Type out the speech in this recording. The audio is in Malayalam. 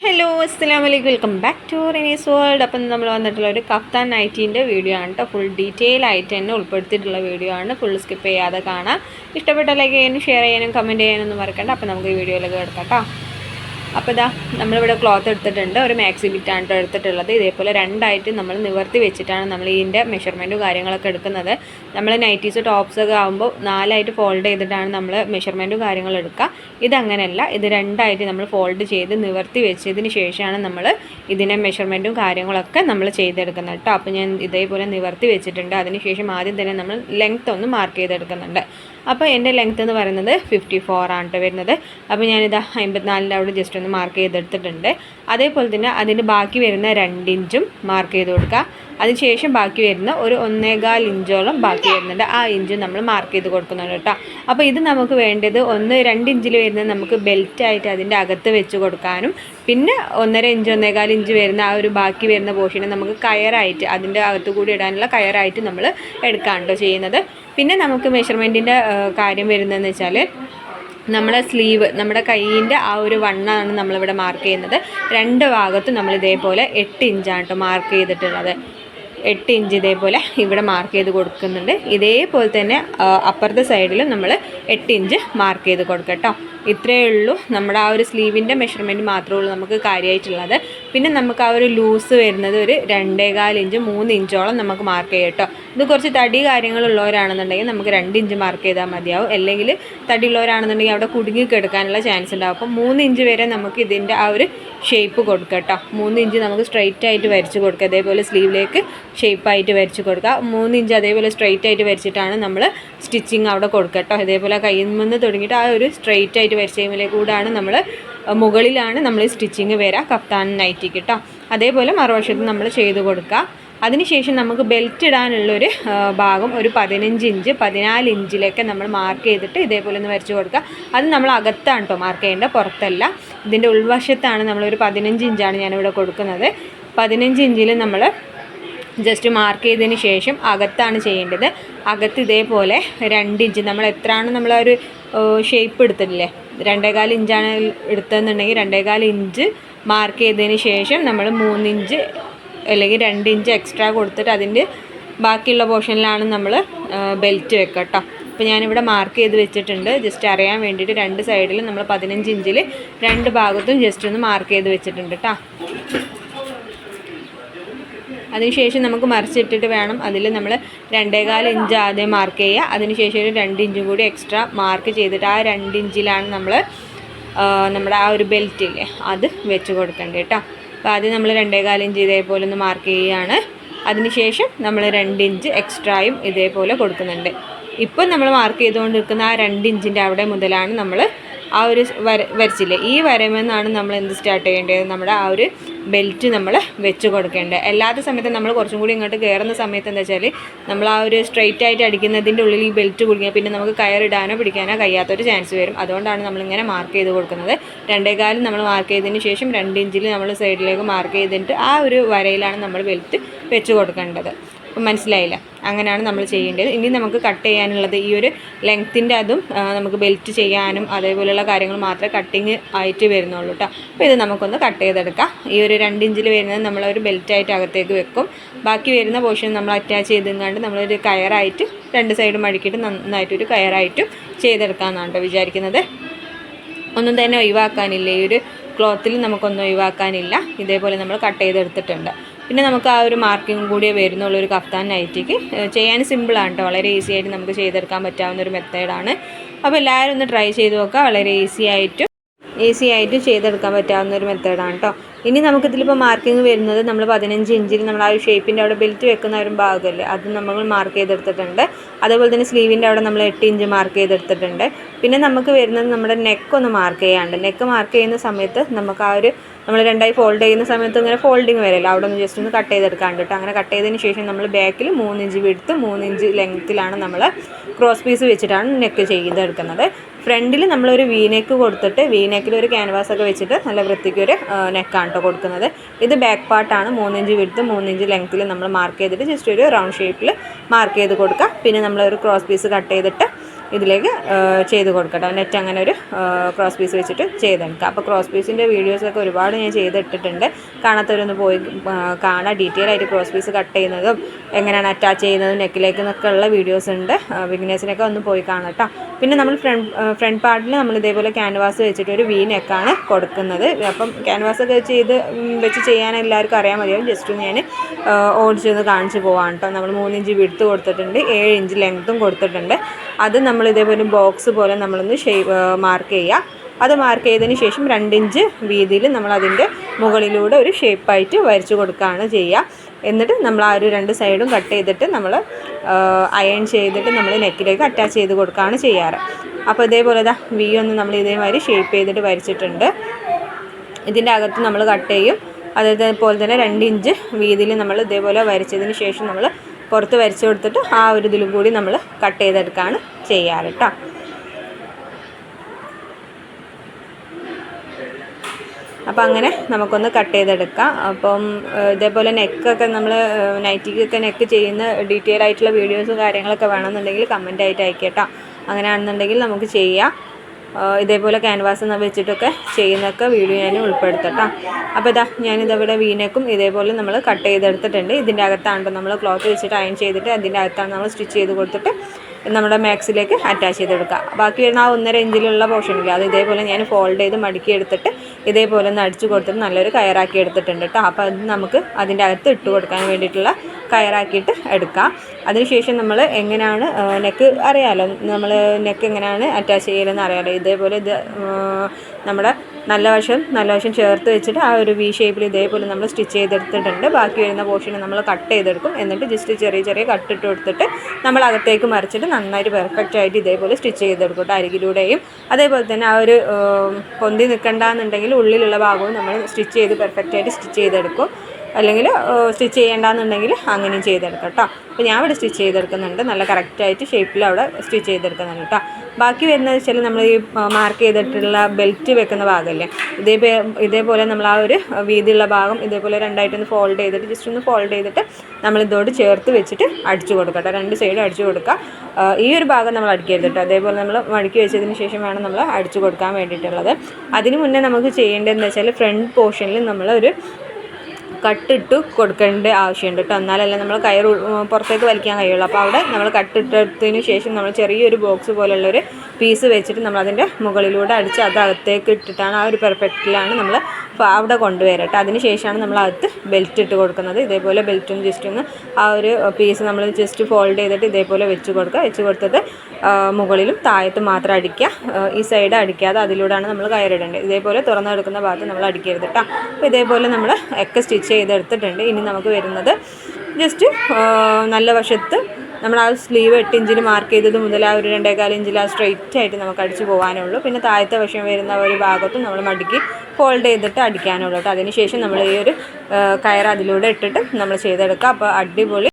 ഹലോ അസ്സാം വലൈക്കും welcome back to Rinee's world അപ്പം നമ്മൾ വന്നിട്ടുള്ള ഒരു കഫ്താൻ നൈറ്റീന്റെ വീഡിയോ ആണ് കേട്ടോ ഫുൾ ഡീറ്റെയിൽ ആയിട്ട് തന്നെ ഉൾപ്പെടുത്തിയിട്ടുള്ള വീഡിയോ ആണ്. ഫുൾ സ്കിപ്പ് ചെയ്യാതെ കാണാം. ഇഷ്ടപ്പെട്ട ലൈക്ക് ചെയ്യാനും ഷെയർ ചെയ്യാനും കമന്റ് ചെയ്യാനൊന്നും മറക്കണ്ട. അപ്പം നമുക്ക് ഈ വീഡിയോയിലേക്ക് കിടക്കാം കേട്ടോ അപ്പോൾ ഇതാ നമ്മളിവിടെ ക്ലോത്ത് എടുത്തിട്ടുണ്ട് ഒരു മാക്സി ബിറ്റാണ് ട്ടോ എടുത്തിട്ടുള്ളത്. ഇതേപോലെ രണ്ടായിട്ട് നമ്മൾ നിവർത്തി വെച്ചിട്ടാണ് നമ്മൾ ഇതിന്റെ മെഷർമെന്റും കാര്യങ്ങളൊക്കെ എടുക്കുന്നത്. നമ്മൾ നൈറ്റീസ് ടോപ്സ് ഒക്കെ ആകുമ്പോൾ നാലായിട്ട് ഫോൾഡ് ചെയ്തിട്ടാണ് നമ്മൾ മെഷർമെന്റും കാര്യങ്ങളും എടുക്കുക. ഇതങ്ങനെയല്ല ഇത് രണ്ടായിട്ട് നമ്മൾ ഫോൾഡ് ചെയ്ത് നിവർത്തി വെച്ചതിന് ശേഷമാണ് നമ്മൾ ഇതിന്റെ മെഷർമെന്റും കാര്യങ്ങളൊക്കെ നമ്മൾ ചെയ്തെടുക്കുന്നത് കേട്ടോ അപ്പോൾ ഞാൻ ഇതേപോലെ നിവർത്തി വെച്ചിട്ടുണ്ട്. അതിനുശേഷം ആദ്യം തന്നെ നമ്മൾ ലെങ്ത് ഒന്ന് മാർക്ക് ചെയ്തെടുക്കുന്നുണ്ട്. അപ്പോൾ എന്റെ ലെങ്ത് എന്ന് പറയുന്നത് ഫിഫ്റ്റി ഫോർ ആണ് ട്ടോ വരുന്നത്. അപ്പോൾ ഞാനിത് അമ്പത്തിനാലിന്റെ അവിടെ ജസ്റ്റ് ഒന്ന് മാർക്ക് ചെയ്തെടുത്തിട്ടുണ്ട്. അതേപോലെ തന്നെ അതിന് ബാക്കി വരുന്ന രണ്ട് ഇഞ്ചും മാർക്ക് ചെയ്ത് കൊടുക്കുക. അതിനുശേഷം ബാക്കി വരുന്ന ഒരു ഒന്നേകാൽ ഇഞ്ചോളം ബാക്കി വരുന്നുണ്ട്. ആ ഇഞ്ച് നമ്മൾ മാർക്ക് ചെയ്ത് കൊടുക്കുന്നുണ്ട് കേട്ടോ. അപ്പോൾ ഇത് നമുക്ക് വേണ്ടത് ഒന്ന് രണ്ട് ഇഞ്ചിൽ വരുന്ന നമുക്ക് ബെൽറ്റായിട്ട് അതിന്റെ അകത്ത് വെച്ച് കൊടുക്കാനും പിന്നെ ഒന്നര ഇഞ്ച് ഒന്നേകാൽ ഇഞ്ച് വരുന്ന ആ ഒരു ബാക്കി വരുന്ന പോർഷനെ നമുക്ക് കയറായിട്ട് അതിന്റെ അകത്ത് കൂടി ഇടാനുള്ള കയറായിട്ട് നമ്മൾ എടുക്കാണ്ടോ ചെയ്യുന്നത്. പിന്നെ നമുക്ക് മെഷർമെന്റിന്റെ കാര്യം വരുന്നതെന്ന് വെച്ചാൽ നമ്മുടെ സ്ലീവ് നമ്മുടെ കൈയിന്റെ ആ ഒരു വണ്ണാണ് നമ്മളിവിടെ മാർക്ക് ചെയ്യുന്നത്. രണ്ട് ഭാഗത്തും നമ്മൾ ഇതേപോലെ എട്ട് ഇഞ്ചാണ് കേട്ടോ മാർക്ക് ചെയ്തിട്ടുള്ളത്. എട്ട് ഇഞ്ച് ഇതേപോലെ ഇവിടെ മാർക്ക് ചെയ്ത് കൊടുക്കുന്നുണ്ട്. ഇതേപോലെ തന്നെ അപ്പുറത്തെ സൈഡിലും നമ്മൾ എട്ട് ഇഞ്ച് മാർക്ക് ചെയ്ത് കൊടുക്കട്ടോ ഇത്രയേ ഉള്ളൂ. നമ്മുടെ ആ ഒരു സ്ലീവിന്റെ മെഷർമെന്റ് മാത്രമേ ഉള്ളൂ നമുക്ക് കാര്യമായിട്ടുള്ളത്. പിന്നെ നമുക്ക് ആ ഒരു ലൂസ് വരുന്നത് ഒരു രണ്ടേകാൽ ഇഞ്ച് മൂന്ന് ഇഞ്ചോളം നമുക്ക് മാർക്ക് ചെയ്യാം കേട്ടോ. ഇത് കുറച്ച് തടി കാര്യങ്ങളുള്ളവരാണെന്നുണ്ടെങ്കിൽ നമുക്ക് രണ്ട് ഇഞ്ച് മാർക്ക് ചെയ്താൽ മതിയാവും. അല്ലെങ്കിൽ തടി ഉള്ളവരാണെന്നുണ്ടെങ്കിൽ അവിടെ കുടുങ്ങി കിടക്കാനുള്ള ചാൻസ് ഉണ്ടാവും. അപ്പം മൂന്ന് ഇഞ്ച് വരെ നമുക്ക് ഇതിന്റെ ആ ഒരു ഷേപ്പ് കൊടുക്കാം കേട്ടോ. മൂന്ന് ഇഞ്ച് നമുക്ക് സ്ട്രെയിറ്റ് ആയിട്ട് വരച്ച് കൊടുക്കുക അതേപോലെ സ്ലീവിലേക്ക് ഷേപ്പായിട്ട് വരച്ച് കൊടുക്കുക. മൂന്ന് ഇഞ്ച് അതേപോലെ സ്ട്രെയിറ്റ് ആയിട്ട് വരച്ചിട്ടാണ് നമ്മൾ സ്റ്റിച്ചിങ് അവിടെ കൊടുക്കുക കേട്ടോ. ഇതേപോലെ കയ്യിൽ നിന്ന് തുടങ്ങിയിട്ട് ആ ഒരു സ്ട്രെയിറ്റ് ആയിട്ട് വരച്ച കഴിയുമ്പോൾ കൂടാണ് നമ്മൾ മുകളിലാണ് നമ്മൾ സ്റ്റിച്ചിങ് വരിക കഫ്താൻ നൈറ്റി കേട്ടോ. അതേപോലെ മറുവശത്ത് നമ്മൾ ചെയ്ത് കൊടുക്കുക. അതിനുശേഷം നമുക്ക് ബെൽറ്റ് ഇടാനുള്ളൊരു ഭാഗം ഒരു പതിനഞ്ച് ഇഞ്ച് പതിനാല് ഇഞ്ചിലൊക്കെ നമ്മൾ മാർക്ക് ചെയ്തിട്ട് ഇതേപോലെ ഒന്ന് വരച്ച് കൊടുക്കുക. അത് നമ്മൾ അകത്താണ് കേട്ടോ മാർക്ക് ചെയ്യേണ്ട പുറത്തല്ല. ഇതിന്റെ ഉൾവശത്താണ് നമ്മളൊരു പതിനഞ്ച് ഇഞ്ചാണ് ഞാനിവിടെ കൊടുക്കുന്നത്. പതിനഞ്ച് ഇഞ്ചിൽ നമ്മൾ ജസ്റ്റ് മാർക്ക് ചെയ്തതിന് ശേഷം അകത്താണ് ചെയ്യേണ്ടത്. അകത്ത് ഇതേപോലെ രണ്ട് ഇഞ്ച്. നമ്മൾ എത്രയാണ് നമ്മൾ ഒരു ഷേപ്പ് എടുത്തിട്ടില്ലേ? രണ്ടേകാൽ ഇഞ്ചാണ് എടുത്തതെന്നുണ്ടെങ്കിൽ രണ്ടേകാൽ ഇഞ്ച് മാർക്ക് ചെയ്തതിന് ശേഷം നമ്മൾ മൂന്നിഞ്ച് അല്ലെങ്കിൽ രണ്ട് ഇഞ്ച് എക്സ്ട്രാ കൊടുത്തിട്ട് അതിന്റെ ബാക്കിയുള്ള പോർഷനിലാണ് നമ്മൾ ബെൽറ്റ് വെക്കുക കേട്ടോ അപ്പോൾ ഞാനിവിടെ മാർക്ക് ചെയ്ത് വെച്ചിട്ടുണ്ട്. ജസ്റ്റ് അറിയാൻ വേണ്ടിയിട്ട് രണ്ട് സൈഡിലും നമ്മൾ പതിനഞ്ച് ഇഞ്ചിൽ രണ്ട് ഭാഗത്തും ജസ്റ്റ് ഒന്ന് മാർക്ക് ചെയ്ത് വെച്ചിട്ടുണ്ട് കേട്ടോ അതിനുശേഷം നമുക്ക് മറിച്ചിട്ടിട്ട് വേണം. അതിൽ നമ്മൾ രണ്ടേകാൽ ഇഞ്ച് ആദ്യം മാർക്ക് ചെയ്യുക. അതിനുശേഷം ഒരു രണ്ട് ഇഞ്ചും കൂടി എക്സ്ട്രാ മാർക്ക് ചെയ്തിട്ട് ആ രണ്ട് ഇഞ്ചിലാണ് നമ്മൾ നമ്മുടെ ആ ഒരു ബെൽറ്റ് ഇല്ലേ അത് വെച്ച് കൊടുക്കേണ്ടത് കേട്ടോ. അപ്പോൾ ആദ്യം നമ്മൾ രണ്ടേകാൽ ഇഞ്ച് ഇതേപോലെ ഒന്ന് മാർക്ക് ചെയ്യുകയാണ്. അതിനുശേഷം നമ്മൾ രണ്ട് ഇഞ്ച് എക്സ്ട്രായും ഇതേപോലെ കൊടുക്കുന്നുണ്ട്. ഇപ്പം നമ്മൾ മാർക്ക് ചെയ്തുകൊണ്ടിരിക്കുന്ന ആ രണ്ട് ഇഞ്ചിന്റെ അവിടെ മുതലാണ് നമ്മൾ ആ ഒരു വര വരച്ചില്ലേ? ഈ വരമെന്നാണ് നമ്മൾ എന്ത് സ്റ്റാർട്ട് ചെയ്യേണ്ടത്? നമ്മുടെ ആ ഒരു ബെൽറ്റ് നമ്മൾ വെച്ച് കൊടുക്കേണ്ടത്. അല്ലാത്ത സമയത്ത് നമ്മൾ കുറച്ചും കൂടി ഇങ്ങോട്ട് കയറുന്ന സമയത്ത് എന്താ വെച്ചാൽ നമ്മൾ ആ ഒരു സ്ട്രെയിറ്റ് ആയിട്ട് അടിക്കുന്നതിന്റെ ഉള്ളിൽ ഈ ബെൽറ്റ് കുടുങ്ങിയാൽ പിന്നെ നമുക്ക് കയറിടാനോ പിടിക്കാനോ കഴിയാത്തൊരു ചാൻസ് വരും. അതുകൊണ്ടാണ് നമ്മളിങ്ങനെ മാർക്ക് ചെയ്ത് കൊടുക്കുന്നത്. രണ്ടേകാലും നമ്മൾ മാർക്ക് ചെയ്തതിന് ശേഷം രണ്ട് ഇഞ്ചിൽ നമ്മൾ സൈഡിലേക്ക് മാർക്ക് ചെയ്തിട്ട് ആ ഒരു വരയിലാണ് നമ്മൾ ബെൽറ്റ് വെച്ച് കൊടുക്കേണ്ടത്. മനസ്സിലായില്ല. അങ്ങനെയാണ് നമ്മൾ ചെയ്യേണ്ടത്. ഇനി നമുക്ക് കട്ട് ചെയ്യാനുള്ളത് ഈ ഒരു ലെങ്ത്തിന്റെ അതും നമുക്ക് ബെൽറ്റ് ചെയ്യാനും അതേപോലെയുള്ള കാര്യങ്ങൾ മാത്രമേ കട്ടിങ് ആയിട്ട് വരുന്നുള്ളൂ കേട്ടോ അപ്പോൾ ഇത് നമുക്കൊന്ന് കട്ട് ചെയ്തെടുക്കാം. ഈ ഒരു രണ്ട് ഇഞ്ചിൽ വരുന്നത് നമ്മളൊരു ബെൽറ്റായിട്ട് അകത്തേക്ക് വെക്കും. ബാക്കി വരുന്ന പോർഷൻ നമ്മൾ അറ്റാച്ച് ചെയ്തെങ്ങാണ്ട് നമ്മളൊരു കയറായിട്ട് രണ്ട് സൈഡും മടക്കിയിട്ട് നന്നായിട്ടൊരു കയറായിട്ടും ചെയ്തെടുക്കാമെന്നാണ് കേട്ടോ വിചാരിക്കുന്നത്. ഒന്നും തന്നെ ഒഴിവാക്കാനില്ല. ഈ ഒരു ക്ലോത്തിൽ നമുക്കൊന്നും ഒഴിവാക്കാനില്ല. ഇതേപോലെ നമ്മൾ കട്ട് ചെയ്തെടുത്തിട്ടുണ്ട്. പിന്നെ നമുക്ക് ആ ഒരു മാർക്കിംഗ് കൂടിയേ വരുന്നുള്ള ഒരു കഫ്താൻ നൈറ്റിക്ക്. ചെയ്യാൻ സിമ്പിളാണ് കേട്ടോ വളരെ ഈസി ആയിട്ട് നമുക്ക് ചെയ്തെടുക്കാൻ പറ്റാവുന്ന ഒരു മെത്തേഡാണ് അപ്പോൾ എല്ലാവരും ഒന്ന് ട്രൈ ചെയ്ത് നോക്കുക. വളരെ ഈസി ആയിട്ട് ഈസി ആയിട്ട് ചെയ്തെടുക്കാൻ പറ്റാവുന്ന ഒരു മെത്തേഡാണ് കേട്ടോ ഇനി നമുക്കിതിലിപ്പോൾ മാർക്കിങ് വരുന്നത് നമ്മൾ പതിനഞ്ച് ഇഞ്ചിൽ നമ്മൾ ആ ഒരു ഷേപ്പിന്റെ അവിടെ ബെൽറ്റ് വെക്കുന്ന ഒരു ഭാഗമല്ലേ അത് നമ്മൾ മാർക്ക് ചെയ്തെടുത്തിട്ടുണ്ട്. അതേപോലെ തന്നെ സ്ലീവിന്റെ അവിടെ നമ്മൾ എട്ട് ഇഞ്ച് മാർക്ക് ചെയ്തെടുത്തിട്ടുണ്ട്. പിന്നെ നമുക്ക് വരുന്നത് നമ്മുടെ നെക്ക് ഒന്ന് മാർക്ക് ചെയ്യാണ്ട്. നെക്ക് മാർക്ക് ചെയ്യുന്ന സമയത്ത് നമുക്ക് ആ ഒരു നമ്മൾ രണ്ടായി ഫോൾഡ് ചെയ്യുന്ന സമയത്ത് ഇങ്ങനെ ഫോൾഡിങ് വരില്ല. അവിടെ ഒന്ന് ജസ്റ്റ് ഒന്ന് കട്ട് ചെയ്തെടുക്കാണ്ട് കേട്ടോ അങ്ങനെ കട്ട് ചെയ്തതിന് ശേഷം നമ്മൾ ബാക്കിൽ മൂന്ന് ഇഞ്ച് വിടുത്ത് മൂന്ന് ഇഞ്ച് ലെങ്ത്തിലാണ് നമ്മൾ ക്രോസ് പീസ് വെച്ചിട്ടാണ് നെക്ക് ചെയ്തെടുക്കുന്നത്. ഫ്രണ്ടിൽ നമ്മളൊരു വീനേക്ക് നെക്ക് കൊടുത്തിട്ട് വീനേക്കിൽ ഒരു ക്യാൻവാസ് ഒക്കെ വെച്ചിട്ട് നല്ല വൃത്തിക്ക് ഒരു നെക്കാണ് കേട്ടോ കൊടുക്കുന്നത്. ഇത് ബാക്ക് പാർട്ടാണ് മൂന്നിഞ്ച് വിടുത്ത് മൂന്നിഞ്ച് ലെങ്ത്തിൽ നമ്മൾ മാർക്ക് ചെയ്തിട്ട് ജസ്റ്റ് ഒരു റൗണ്ട് ഷേപ്പിൽ മാർക്ക് ചെയ്ത് കൊടുക്കുക പിന്നെ നമ്മളൊരു ക്രോസ് പീസ് കട്ട് ചെയ്തിട്ട് ഇതിലേക്ക് ചെയ്ത് കൊടുക്കട്ടോ. നെറ്റ് അങ്ങനെ ഒരു ക്രോസ് പീസ് വെച്ചിട്ട് ചെയ്തെടുക്കുക അപ്പോൾ ക്രോസ് പീസിന്റെ വീഡിയോസൊക്കെ ഒരുപാട് ഞാൻ ചെയ്തിട്ടിട്ടുണ്ട്. കാണാത്തവരൊന്ന് പോയി കാണാം. ഡീറ്റെയിൽ ആയിട്ട് ക്രോസ് പീസ് കട്ട് ചെയ്യുന്നതും എങ്ങനെയാണ് അറ്റാച്ച് ചെയ്യുന്നതും നെക്കിലേക്ക് എന്നൊക്കെ ഉള്ള വീഡിയോസ് ഉണ്ട്. ബിഗിനേഴ്സിനൊക്കെ ഒന്ന് പോയി കാണട്ടോ. പിന്നെ നമ്മൾ ഫ്രണ്ട് ഫ്രണ്ട് പാർട്ടിൽ നമ്മൾ ഇതേപോലെ ക്യാൻവാസ് വെച്ചിട്ട് ഒരു വി നെക്കാണ് കൊടുക്കുന്നത്. അപ്പം ക്യാൻവാസ് ഒക്കെ വെച്ച് ചെയ്യാൻ എല്ലാവർക്കും അറിയാൻ മതിയാവും. ജസ്റ്റ് ഞാൻ ഓടിച്ചൊന്ന് കാണിച്ച് പോവാണ് കേട്ടോ നമ്മൾ മൂന്നിഞ്ച് വിടുത്ത് കൊടുത്തിട്ടുണ്ട്. ഏഴ് ഇഞ്ച് ലെങ്ത്തും കൊടുത്തിട്ടുണ്ട്. അത് നമ്മൾ ഇതേപോലെ ബോക്സ് പോലെ നമ്മളൊന്ന് ഷേപ്പ് മാർക്ക് ചെയ്യുക അത് മാർക്ക് ചെയ്തതിന് ശേഷം രണ്ടിഞ്ച് വീതിയിൽ നമ്മൾ അതിന്റെ മുകളിലൂടെ ഒരു ഷേപ്പായിട്ട് വരച്ചു കൊടുക്കുകയാണ് ചെയ്യുക. എന്നിട്ട് നമ്മൾ ആ ഒരു രണ്ട് സൈഡും കട്ട് ചെയ്തിട്ട് നമ്മൾ അയൺ ചെയ്തിട്ട് നമ്മൾ നെക്കിലേക്ക് അറ്റാച്ച് ചെയ്ത് കൊടുക്കുകയാണ് ചെയ്യാറ്. അപ്പോൾ ഇതേപോലെ ഇതാ വി ഒന്ന് നമ്മൾ ഇതേമാതിരി ഷേപ്പ് ചെയ്തിട്ട് വരച്ചിട്ടുണ്ട്. ഇതിന്റെ അകത്ത് നമ്മൾ കട്ട് ചെയ്യും. അതേപോലെ തന്നെ രണ്ട് ഇഞ്ച് വീതിയിൽ നമ്മൾ ഇതേപോലെ വരച്ചതിന് ശേഷം നമ്മൾ പുറത്ത് വരച്ചു കൊടുത്തിട്ട് ആ ഒരു ഇതിലും കൂടി നമ്മൾ കട്ട് ചെയ്തെടുക്കുകയാണ് ചെയ്യാറ് കേട്ടോ അപ്പം അങ്ങനെ നമുക്കൊന്ന് കട്ട് ചെയ്തെടുക്കാം. അപ്പം ഇതേപോലെ നെക്കൊക്കെ നമ്മൾ നൈറ്റിക്കൊക്കെ നെക്ക് ചെയ്യുന്ന ഡീറ്റെയിൽ ആയിട്ടുള്ള വീഡിയോസും കാര്യങ്ങളൊക്കെ വേണമെന്നുണ്ടെങ്കിൽ കമന്റ് ആയിട്ട് അയക്കട്ടോ. അങ്ങനെയാണെന്നുണ്ടെങ്കിൽ നമുക്ക് ചെയ്യാം. ഇതേപോലെ ക്യാൻവാസ് വെച്ചിട്ടൊക്കെ ചെയ്യുന്നൊക്കെ വീഡിയോ ഞാൻ ഉൾപ്പെടുത്തട്ടോ. അപ്പോൾ ഇതാ ഞാനിതവിടെ വീനക്കും ഇതേപോലെ നമ്മൾ കട്ട് ചെയ്തെടുത്തിട്ടുണ്ട്. ഇതിന്റെ അകത്താണ് നമ്മൾ ക്ലോത്ത് വെച്ചിട്ട് അയൺ ചെയ്തിട്ട് അതിന്റെ അകത്താണ് നമ്മൾ സ്റ്റിച്ച് ചെയ്ത് കൊടുത്തിട്ട് നമ്മുടെ മാക്സിലേക്ക് അറ്റാച്ച് ചെയ്തെടുക്കുക ബാക്കി വരുന്ന ആ ഒന്നര ഇഞ്ചിലുള്ള പോർഷനിൽ അത് ഇതേപോലെ ഞാൻ ഫോൾഡ് ചെയ്ത് മടക്കി എടുത്തിട്ട് ഇതേപോലെ ഒന്ന് അടിച്ചു കൊടുത്തിട്ട് നല്ലൊരു കയറാക്കി എടുത്തിട്ടുണ്ട് കേട്ടോ അപ്പോൾ അത് നമുക്ക് അതിന്റെ അകത്ത് ഇട്ട് കൊടുക്കാൻ വേണ്ടിയിട്ടുള്ള കയറാക്കിയിട്ട് എടുക്കാം. അതിനുശേഷം നമ്മൾ എങ്ങനെയാണ് നെക്ക് അറിയാമല്ലോ നമ്മൾ നെക്ക് എങ്ങനെയാണ് അറ്റാച്ച് ചെയ്യലെന്ന് അറിയാമല്ലോ ഇതേപോലെ ഇത് നമ്മുടെ നല്ല വശം നല്ല വശം ചേർത്ത് വെച്ചിട്ട് ആ ഒരു വി ഷേപ്പിൽ ഇതേപോലെ നമ്മൾ സ്റ്റിച്ച് ചെയ്തെടുത്തിട്ടുണ്ട്. ബാക്കി വരുന്ന പോർഷൻ നമ്മൾ കട്ട് ചെയ്തെടുക്കും. എന്നിട്ട് ജസ്റ്റ് ചെറിയ ചെറിയ കട്ടിട്ട് കൊടുത്തിട്ട് നമ്മൾ അകത്തേക്ക് മറിച്ചിട്ട് നന്നായിട്ട് പെർഫെക്റ്റ് ആയിട്ട് ഇതേപോലെ സ്റ്റിച്ച് ചെയ്തെടുക്കും കേട്ടോ അരികിലൂടെയും. അതേപോലെ തന്നെ ആ ഒരു പൊന്തി നിൽക്കണ്ടെന്നുണ്ടെങ്കിൽ ഉള്ളിലുള്ള ഭാഗവും നമ്മൾ സ്റ്റിച്ച് ചെയ്ത് പെർഫെക്റ്റ് ആയിട്ട് സ്റ്റിച്ച് ചെയ്തെടുക്കും. അല്ലെങ്കിൽ സ്റ്റിച്ച് ചെയ്യേണ്ടെന്നുണ്ടെങ്കിൽ അങ്ങനെയും ചെയ്തെടുക്കാം കേട്ടോ അപ്പോൾ ഞാൻ ഇവിടെ സ്റ്റിച്ച് ചെയ്തെടുക്കുന്നുണ്ട്. നല്ല കറക്റ്റായിട്ട് ഷേപ്പിൽ അവിടെ സ്റ്റിച്ച് ചെയ്തെടുക്കുന്നുണ്ട് കേട്ടോ ബാക്കി വരുന്നത് വെച്ചാൽ നമ്മൾ ഈ മാർക്ക് ചെയ്തിട്ടുള്ള ബെൽറ്റ് വെക്കുന്ന ഭാഗമല്ലേ? ഇതേ ഇതേപോലെ നമ്മൾ ആ ഒരു വീതിയുള്ള ഭാഗം ഇതേപോലെ രണ്ടായിട്ടൊന്ന് ഫോൾഡ് ചെയ്തിട്ട് ജസ്റ്റ് ഒന്ന് ഫോൾഡ് ചെയ്തിട്ട് നമ്മൾ ഇതോട് ചേർത്ത് വെച്ചിട്ട് അടിച്ചു കൊടുക്കാം കേട്ടോ രണ്ട് സൈഡും അടിച്ചു കൊടുക്കുക ഈ ഒരു ഭാഗം നമ്മൾ അടിക്കരുത് കേട്ടോ അതേപോലെ നമ്മൾ മടക്കി വെച്ചതിന് ശേഷം വേണം നമ്മൾ അടിച്ചു കൊടുക്കാൻ വേണ്ടിയിട്ടുള്ളത്. അതിന് മുന്നേ നമുക്ക് ചെയ്യേണ്ടതെന്ന് വെച്ചാൽ ഫ്രണ്ട് പോർഷനിൽ നമ്മളൊരു കട്ടിട്ട് കൊടുക്കേണ്ട ആവശ്യമുണ്ട് കേട്ടോ. എന്നാലല്ല നമ്മൾ കയർ പുറത്തേക്ക് വലിക്കാൻ കഴിയുള്ളൂ. അപ്പോൾ അവിടെ നമ്മൾ കട്ടിട്ടതിന് ശേഷം നമ്മൾ ചെറിയൊരു ബോക്സ് പോലുള്ളൊരു പീസ് വെച്ചിട്ട് നമ്മൾ അതിന്റെ മുകളിലൂടെ അടിച്ച് അത് അകത്തേക്ക് ഇട്ടിട്ടാണ് ആ ഒരു പെർഫെക്റ്റിലാണ് നമ്മൾ അവിടെ കൊണ്ടുവരട്ടെ അതിന് ശേഷമാണ് നമ്മൾ അകത്ത് ബെൽറ്റ് ഇട്ട് കൊടുക്കുന്നത്. ഇതേപോലെ ബെൽറ്റും ജസ്റ്റ് ഒന്ന് ആ ഒരു പീസ് നമ്മൾ ജസ്റ്റ് ഫോൾഡ് ചെയ്തിട്ട് ഇതേപോലെ വെച്ച് കൊടുക്കുക. വെച്ച് കൊടുത്തിട്ട് മുകളിലും താഴത്തും മാത്രം അടിക്കുക. ഈ സൈഡ് അടിക്കാതെ അതിലൂടെയാണ് നമ്മൾ കയറിടേണ്ടത്. ഇതേപോലെ തുറന്നു കിടക്കുന്ന ഭാഗത്ത് നമ്മൾ അടിക്കരുത് കേട്ടോ അപ്പോൾ ഇതേപോലെ നമ്മൾ ഒക്കെ സ്റ്റിച്ച് ചെയ്തെടുത്തിട്ടുണ്ട്. ഇനി നമുക്ക് വരുന്നത് ജസ്റ്റ് നല്ല വശത്ത് നമ്മൾ ആ സ്ലീവ് എട്ട് ഇഞ്ചിന് മാർക്ക് ചെയ്തത് മുതൽ ആ ഒരു രണ്ടേകാൽ ഇഞ്ചിൽ ആ സ്ട്രെയിറ്റ് ആയിട്ട് നമുക്ക് അടിച്ച് പോകാനേ ഉള്ളൂ പിന്നെ താഴത്തെ വശം വരുന്ന ഒരു ഭാഗത്തും നമ്മൾ മടുക്കി ഫോൾഡ് ചെയ്തിട്ട് അടിക്കാനുള്ളൂ കേട്ടോ അതിനുശേഷം നമ്മൾ ഈ ഒരു കയർ അതിലൂടെ ഇട്ടിട്ട് നമ്മൾ ചെയ്തെടുക്കുക അപ്പോൾ അടിപൊളി